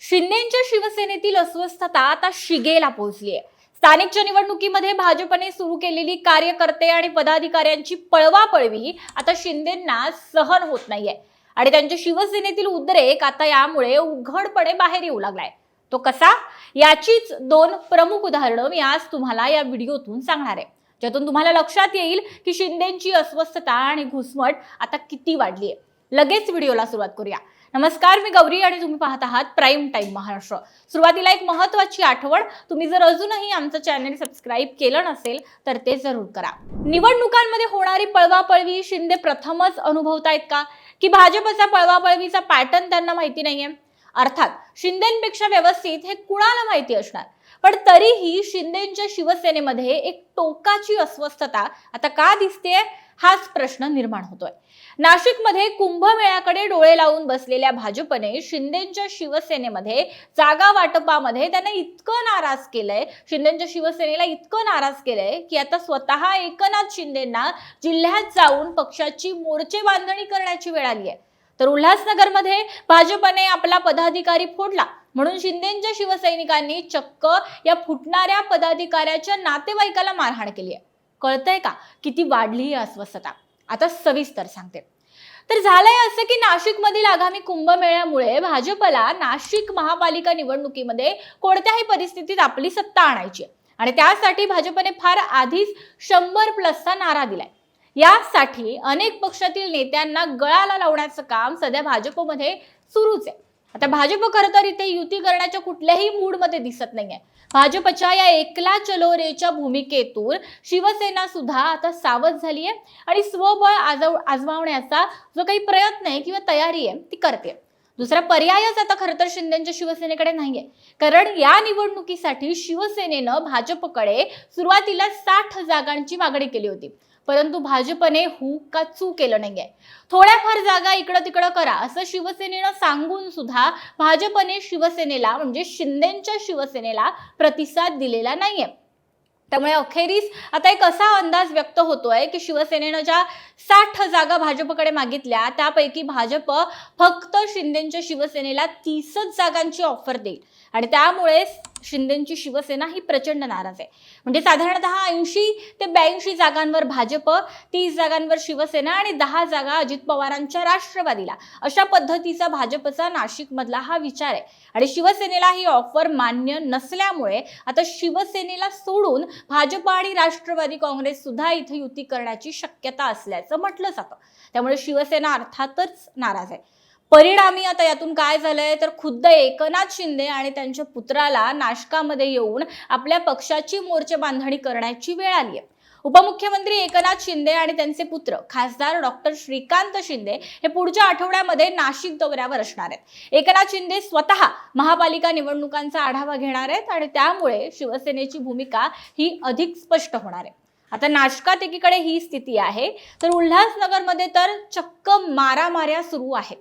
शिंदेच्या शिवसेनेतील अस्वस्थता आता शिगेला पोहोचली आहे. स्थानिकच्या निवडणुकीमध्ये भाजपने सुरू केलेली कार्यकर्ते आणि पदाधिकाऱ्यांची पळवापळवी आता शिंदेंना सहन होत नाहीये. आणि त्यांच्या शिवसेनेतील उद्रेक आता यामुळे उघडपणे बाहेर येऊ लागलाय. तो कसा? याचीच दोन प्रमुख उदाहरणं मी आज तुम्हाला या व्हिडिओतून सांगणार आहे. ज्यातून तुम्हाला लक्षात येईल की शिंदेची अस्वस्थता आणि घुसमट आता किती वाढली आहे लगेच व्हिडिओला सुरुवात करूया. नमस्कार मी गौरी आणि तुम्ही पाहत आहात प्राईम टाईम महाराष्ट्र. सुरुवातीला एक महत्वाची आठवण. तुम्ही जर अजूनही आमचं चॅनल सबस्क्राईब केलं नसेल तर ते जरूर करा. निवडणुकांमध्ये होणारी पळवापळवी शिंदे प्रथमच अनुभवतायत का? की भाजपचा पळवापळवीचा पॅटर्न त्यांना माहिती नाहीये? अर्थात शिंदेपेक्षा व्यवस्थित हे कुणाला माहिती असणार? पण तरीही शिंदेच्या शिवसेनेमध्ये एक टोकाची अस्वस्थता आता का दिसतेय? हाच प्रश्न निर्माण होतोय. नाशिकमध्ये कुंभमेळ्याकडे डोळे लावून बसलेल्या भाजपने शिंदेच्या शिवसेनेमध्ये जागा वाटपामध्ये त्यांना इतकं नाराज केलंय शिंदेच्या शिवसेनेला इतकं नाराज केलंय की आता स्वतः एकनाथ शिंदेना जिल्ह्यात जाऊन पक्षाची मोर्चे बांधणी करण्याची वेळ आली आहे तर उल्हासनगरमध्ये भाजपने आपला पदाधिकारी फोडला. म्हणून शिंदेच्या शिवसैनिकांनी चक्क या फुटणाऱ्या पदाधिकाऱ्याच्या नातेवाईकाला मारहाण केली आहे कळतंय का? किती वाढली ही अस्वस्थता. आता सविस्तर सांगते. तर झालंय असं की नाशिकमधील आगामी कुंभमेळ्यामुळे भाजपला नाशिक महापालिका निवडणुकीमध्ये कोणत्याही परिस्थितीत आपली सत्ता आणायची आहे. आणि त्यासाठी भाजपने फार आधीच शंभर प्लसचा नारा दिलाय. यासाठी अनेक पक्षातील नेत्यांना गळाला लावण्याचं काम सध्या भाजपमध्ये सुरूच आहे. आता भाजप खरं तर इथे युती करण्याच्या कुठल्याही मूडमध्ये दिसत नाहीये. भाजपच्या या एकला चलोरेच्या भूमिकेतून शिवसेना सुद्धा आता सावध झाली आहे आणि स्वबळ आजव आजमावण्याचा जो काही प्रयत्न आहे किंवा तयारी आहे ती करते दुसरा पर्यायच आता खरं तर शिंदेच्या शिवसेनेकडे नाहीये. कारण या निवडणुकीसाठी शिवसेनेनं भाजपकडे सुरुवातीला साठ जागांची मागणी केली होती. परंतु भाजपने हू का चू केलं नाहीये. थोड्याफार जागा इकडं तिकडं करा असं शिवसेनेनं सांगून सुद्धा भाजपने शिवसेनेला म्हणजे शिंदेच्या शिवसेनेला प्रतिसाद दिलेला नाहीये. त्यामुळे अखेरीस आता एक असा अंदाज व्यक्त होतोय की शिवसेनेनं ज्या साठ जागा भाजपकडे मागितल्या त्यापैकी भाजप फक्त शिंदेच्या शिवसेनेला तीसच जागांची ऑफर देईल. आणि त्यामुळेच शिंदेची शिवसेना ही प्रचंड नाराज आहे. म्हणजे साधारणतः ऐंशी ते ब्याऐंशी जागांवर भाजप तीस जागांवर शिवसेना आणि दहा जागा अजित पवारांच्या राष्ट्रवादीला. अशा पद्धतीचा भाजपचा नाशिकमधला हा विचार आहे. आणि शिवसेनेला ही ऑफर मान्य नसल्यामुळे आता शिवसेनेला सोडून भाजप आणि राष्ट्रवादी काँग्रेस सुद्धा इथे युती करण्याची शक्यता असल्याचं म्हटलं जातं. त्यामुळे शिवसेना अर्थातच नाराज आहे. परिणामी आता यातून काय झालंय? तर खुद्द एकनाथ शिंदे आणि त्यांच्या पुत्राला नाशकामध्ये येऊन आपल्या पक्षाची मोर्चे बांधणी करण्याची वेळ आली आहे. उपमुख्यमंत्री एकनाथ शिंदे आणि त्यांचे पुत्र खासदार डॉक्टर श्रीकांत शिंदे हे पुढच्या आठवड्यामध्ये नाशिक दौऱ्यावर असणार आहेत. एकनाथ शिंदे स्वतः महापालिका निवडणुकांचा आढावा घेणार आहेत आणि त्यामुळे शिवसेनेची भूमिका ही अधिक स्पष्ट होणार आहे. आता नाशकात एकीकडे ही स्थिती आहे तर उल्हासनगरमध्ये तर चक्क मारामाऱ्या सुरू आहेत.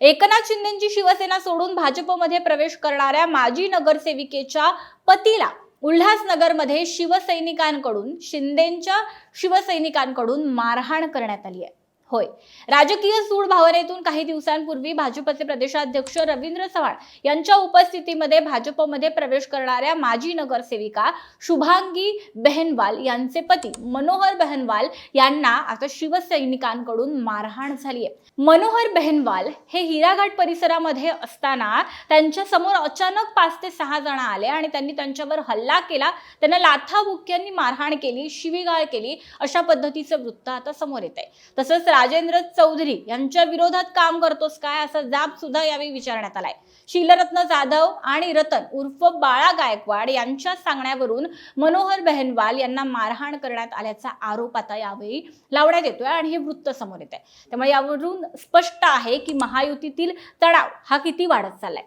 एकनाथ शिंदेची शिवसेना सोडून भाजपमध्ये प्रवेश करणाऱ्या माजी नगरसेविकेच्या पतीला उल्हासनगरमध्ये शिवसैनिकांकडून शिंदेच्या शिवसैनिकांकडून मारहाण करण्यात आली आहे. होय. राजकीय सूड भावनेतून काही दिवसांपूर्वी भाजपचे प्रदेशाध्यक्ष रवींद्र चव्हाण यांच्या उपस्थितीमध्ये भाजपमध्ये प्रवेश करणाऱ्या माजी नगरसेविका शुभांगी बेहनवाल यांचे पती मनोहर बेहनवाल यांना आता शिवसैनिकांकडून मारहाण झाली आहे. मनोहर बेहनवाल हे हिराघाट परिसरामध्ये असताना त्यांच्यासमोर अचानक पाच ते सहा जण आले आणि त्यांनी त्यांच्यावर हल्ला केला. त्यांना लाथाबुक्यांनी मारहाण केली शिवीगाळ केली. अशा पद्धतीचं वृत्त आता समोर येत आहे तसंच राजेंद्र चौधरी यांच्या विरोधात काम करतोस काय? असा जाब सुद्धा यावेळी विचारण्यात आलाय. शीलरत्न जाधव आणि रतन उर्फ बाळा गायकवाड यांच्या सांगण्यावरून मनोहर बेहनवाल यांना मारहाण करण्यात आल्याचा आरोप आता यावेळी लावण्यात येतोय आणि हे वृत्त समोर येत आहे त्यामुळे यावरून स्पष्ट आहे की महायुतीतील तणाव हा किती वाढत चाललाय.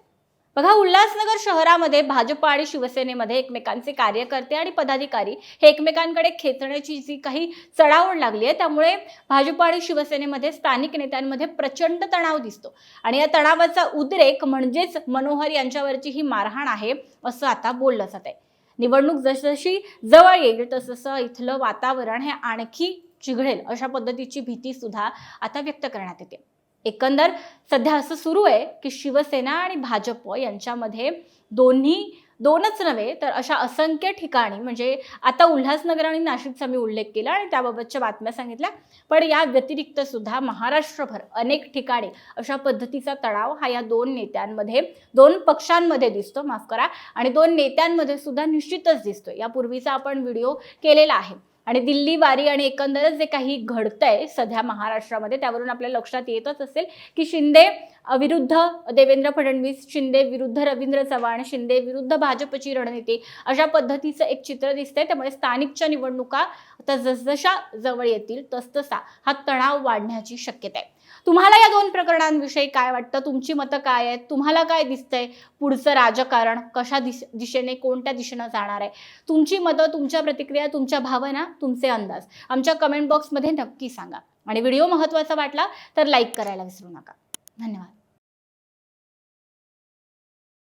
बघा उल्हासनगर शहरामध्ये भाजप आणि शिवसेनेमध्ये एकमेकांचे कार्यकर्ते आणि पदाधिकारी हे एकमेकांकडे खेचण्याची जी काही चढावण लागली आहे त्यामुळे भाजप आणि शिवसेनेमध्ये स्थानिक नेत्यांमध्ये प्रचंड तणाव दिसतो. आणि या तणावाचा उद्रेक म्हणजेच मनोहर यांच्यावरची ही मारहाण आहे असं आता बोललं जात आहे. निवडणूक जसजशी जवळ येईल तसं इथलं वातावरण हे आणखी चिघळेल अशा पद्धतीची भीती सुद्धा आता व्यक्त करण्यात येते. एकंदर सध्या असं सुरू आहे की शिवसेना आणि भाजप यांच्यामध्ये दोन्ही दोनच नव्हे तर अशा असंख्य ठिकाणी म्हणजे आता उल्हासनगर आणि नाशिकचा मी उल्लेख केला आणि त्याबाबतच्या बातम्या सांगितल्या पण या व्यतिरिक्त सुद्धा महाराष्ट्रभर अनेक ठिकाणी अशा पद्धतीचा तणाव हा या दोन नेत्यांमध्ये दोन पक्षांमध्ये दिसतो माफ करा आणि दोन नेत्यांमध्ये सुद्धा निश्चितच दिसतो यापूर्वीचा आपण व्हिडिओ केलेला आहे. आणि दिल्ली वारी आणि एकंदरच जे काही घडतंय सध्या महाराष्ट्रामध्ये त्यावरून आपल्या लक्षात येतच असेल की शिंदे विरुद्ध देवेंद्र फडणवीस शिंदे विरुद्ध रवींद्र चव्हाण शिंदे विरुद्ध भाजपची रणनीती अशा पद्धतीचं एक चित्र दिसतंय. त्यामुळे स्थानिकच्या निवडणुका आता जसजशा जवळ येतील तसतसा हा तणाव वाढण्याची शक्यता आहे. तुम्हाला या दोन प्रकरणांविषयी काय वाटतं? तुमची मतं काय आहेत? तुम्हाला काय दिसतंय? पुढचं राजकारण कशा दिश दिशेने कोणत्या दिशेनं जाणार आहे? तुमची मतं तुमच्या प्रतिक्रिया तुमच्या भावना तुमचे अंदाज आमच्या कमेंट बॉक्समध्ये नक्की सांगा. आणि व्हिडिओ महत्त्वाचा वाटला तर लाईक करायला विसरू नका. धन्यवाद